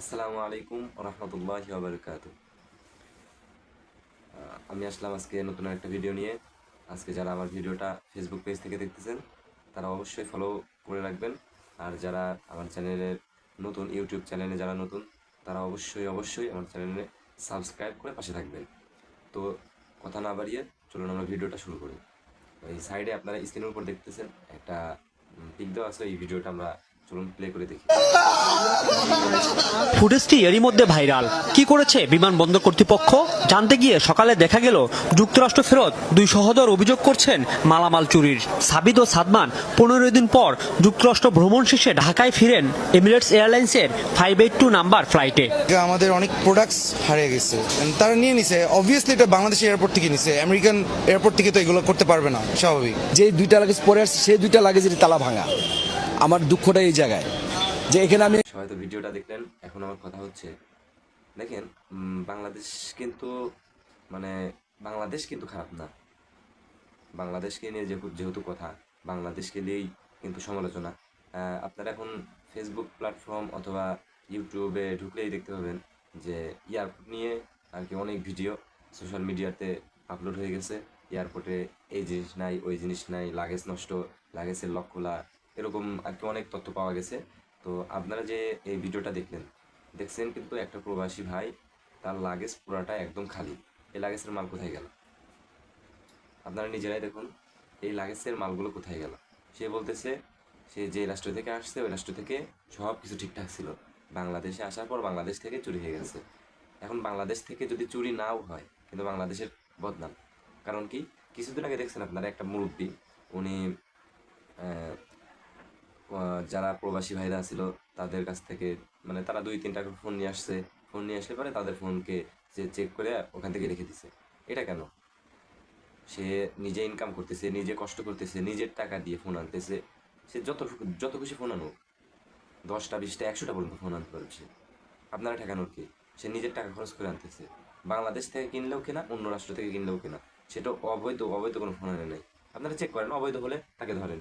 আসসালামু আলাইকুম রহমতুল্লাহ বারকাত আমি আসলাম আজকে নতুন একটা ভিডিও নিয়ে। আজকে যারা আমার ভিডিওটা ফেসবুক পেজ থেকে দেখতেছেন, তারা অবশ্যই ফলো করে রাখবেন। আর যারা আমার চ্যানেলের নতুন ইউটিউব চ্যানেলে যারা নতুন, তারা অবশ্যই অবশ্যই আমার চ্যানেলে সাবস্ক্রাইব করে পাশে থাকবেন। তো কথা না বাড়িয়ে চলুন আমরা ভিডিওটা শুরু করি। এই সাইডে আপনারা স্ক্রিনের উপর দেখতেছেন, একটা পিক দেওয়া আছে, এই ভিডিওটা আমরা চলুন প্লে করে দেখি। ফুটেজটি এরই মধ্যে ভাইরাল। কি করেছে বিমানবন্দর কর্তৃপক্ষ? জানতে গিয়ে সকালে দেখা গেল যুক্তরাষ্ট্র ফেরত দুই সহোদর অভিযোগ করছেন মালামাল চুরির। সাবিদ ও সাদমান পনেরো দিন পর যুক্তরাষ্ট্র ভ্রমণ শেষে ঢাকায় ফিরেন এমিরেটস এয়ারলাইন্সের ফাইভ এইট টু নাম্বার ফ্লাইটে। যে আমাদের অনেক প্রোডাক্টস হারিয়ে গেছে। তারা নিয়ে নিছে। অবভিয়াসলি এটা বাংলাদেশ এয়ারপোর্ট থেকে নিছে। আমেরিকান এয়ারপোর্ট থেকে তো এগুলো করতে পারবে না। স্বাভাবিক। যে দুইটা লাগেজ পরে আসছে সেই দুইটা লাগেজের তালা ভাঙা। আমার দুঃখটা এই জায়গায়। যে এখানে আমি হয়তো ভিডিওটা দেখলেন, এখন আমার কথা হচ্ছে, দেখেন বাংলাদেশ কিন্তু মানে বাংলাদেশ কিন্তু খারাপ না। বাংলাদেশকে নিয়ে যেহেতু কথা, বাংলাদেশকে নিয়েই কিন্তু সমালোচনা। আপনারা এখন ফেসবুক প্ল্যাটফর্ম অথবা ইউটিউবে ঢুকলেই দেখতে পাবেন যে এয়ারপোর্ট নিয়ে আর কি অনেক ভিডিও সোশ্যাল মিডিয়াতে আপলোড হয়ে গেছে। এয়ারপোর্টে এই জিনিস নাই, ওই জিনিস নাই, লাগেজ নষ্ট, লাগেজের লক খোলা এরকম আর কি অনেক তথ্য পাওয়া গেছে। তো আপনারা যে এই ভিডিওটা দেখলেন, দেখছেন কিন্তু একটা প্রবাসী ভাই, তার লাগেজ পুরাটা একদম খালি। এই লাগেজের মাল কোথায় গেল? আপনারা নিজেরাই দেখুন, এই লাগেজের মালগুলো কোথায় গেল? সে বলতেছে, সে যে রাষ্ট্র থেকে আসছে, ওই রাষ্ট্র থেকে সব কিছু ঠিকঠাক ছিল। বাংলাদেশে আসার পর বাংলাদেশ থেকে চুরি হয়ে গেছে। এখন বাংলাদেশ থেকে যদি চুরি নাও হয়, কিন্তু বাংলাদেশের বদনাম। কারণ কি? কিছুদিন আগে দেখছেন আপনারা একটা মুরব্বী, উনি যারা প্রবাসী ভাইরা ছিল তাদের কাছ থেকে মানে তারা দুই, তিনটা ফোন নিয়ে আসছে। ফোন নিয়ে আসলে পরে তাদের ফোনকে যে চেক করে ওখান থেকে রেখে দিছে। এটা কেন? সে নিজে ইনকাম করতেছে, নিজে কষ্ট করতেছে, নিজের টাকা দিয়ে ফোন আনতেছে। সে যত যত খুশি ফোন আনুক, দশটা, বিশটা, একশোটা পর্যন্ত ফোন আনতে পারবে সে। আপনারা ঠেকানোর কি? সে নিজের টাকা খরচ করে আনতেছে। বাংলাদেশ থেকে কিনলেও কেনা, অন্য রাষ্ট্র থেকে কিনলেও কেনা। সেটা অবৈধ অবৈধ কোনো ফোন আনে নাই। আপনারা চেক করেন, অবৈধ হলে তাকে ধরেন।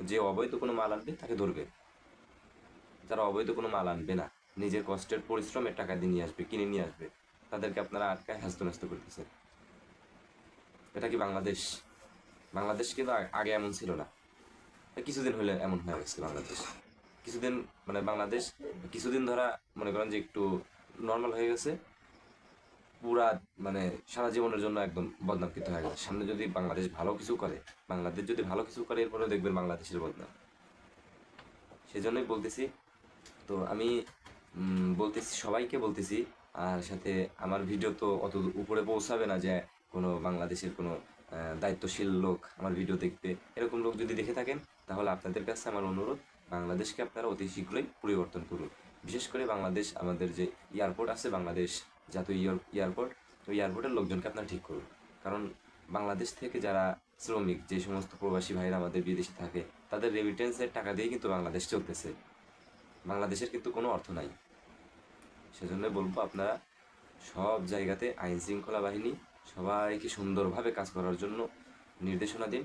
যে অবৈধ কোনো মাল আনবে তাকে ধরবে। যারা অবৈধ কোনো মাল আনবে না, নিজের কষ্টের পরিশ্রমের টাকা দিয়ে নিয়ে আসবে, কিনে নিয়ে আসবে, তাদেরকে আপনারা আটকায় হাস্ত ন্যস্ত করতেছেন। এটা কি বাংলাদেশ? বাংলাদেশ কিন্তু আগে এমন ছিল না। কিছুদিন হলে এমন হয়ে গেছে বাংলাদেশ। কিছুদিন মানে বাংলাদেশ, কিছুদিন ধরা মনে করেন যে একটু নর্মাল হয়ে গেছে। পুরা মানে সারা জীবনের জন্য একদম বদনামকৃত হয়ে গেছে। সামনে যদি বাংলাদেশ ভালো কিছু করে, বাংলাদেশ যদি ভালো কিছু করে এরপরে দেখবেন বাংলাদেশের বদনাম। সেজন্যই বলতেছি, তো আমি বলতেছি, সবাইকে বলতেছি, আর সাথে আমার ভিডিও তো অত উপরে পৌঁছাবে না যে কোনো বাংলাদেশের কোনো দায়িত্বশীল লোক আমার ভিডিও দেখবে। এরকম লোক যদি দেখে থাকেন, তাহলে আপনাদের কাছে আমার অনুরোধ, বাংলাদেশকে আপনারা অতি শীঘ্রই পরিবর্তন করুন। বিশেষ করে বাংলাদেশ, আমাদের যে এয়ারপোর্ট আছে, বাংলাদেশ জাতীয় এয়ার- এয়ারপোর্ট ওই এয়ারপোর্টের লোকজনকে আপনারা ঠিক করুন। কারণ বাংলাদেশ থেকে যারা শ্রমিক, যে সমস্ত প্রবাসী ভাইরা আমাদের বিদেশে থাকে, তাদের রেমিটেন্সের টাকা দিয়ে কিন্তু বাংলাদেশ চলতেছে। বাংলাদেশের কিন্তু কোনো অর্থ নাই। সেজন্য বলব আপনারা সব জায়গাতে আইন শৃঙ্খলা বাহিনী সবাইকে সুন্দরভাবে কাজ করার জন্য নির্দেশনা দিন।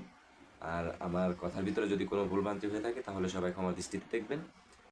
আর আমার কথার ভিতরে যদি কোনো ভুলভ্রান্তি হয়ে থাকে, তাহলে সবাই ক্ষমা দৃষ্টিতে দেখবেন।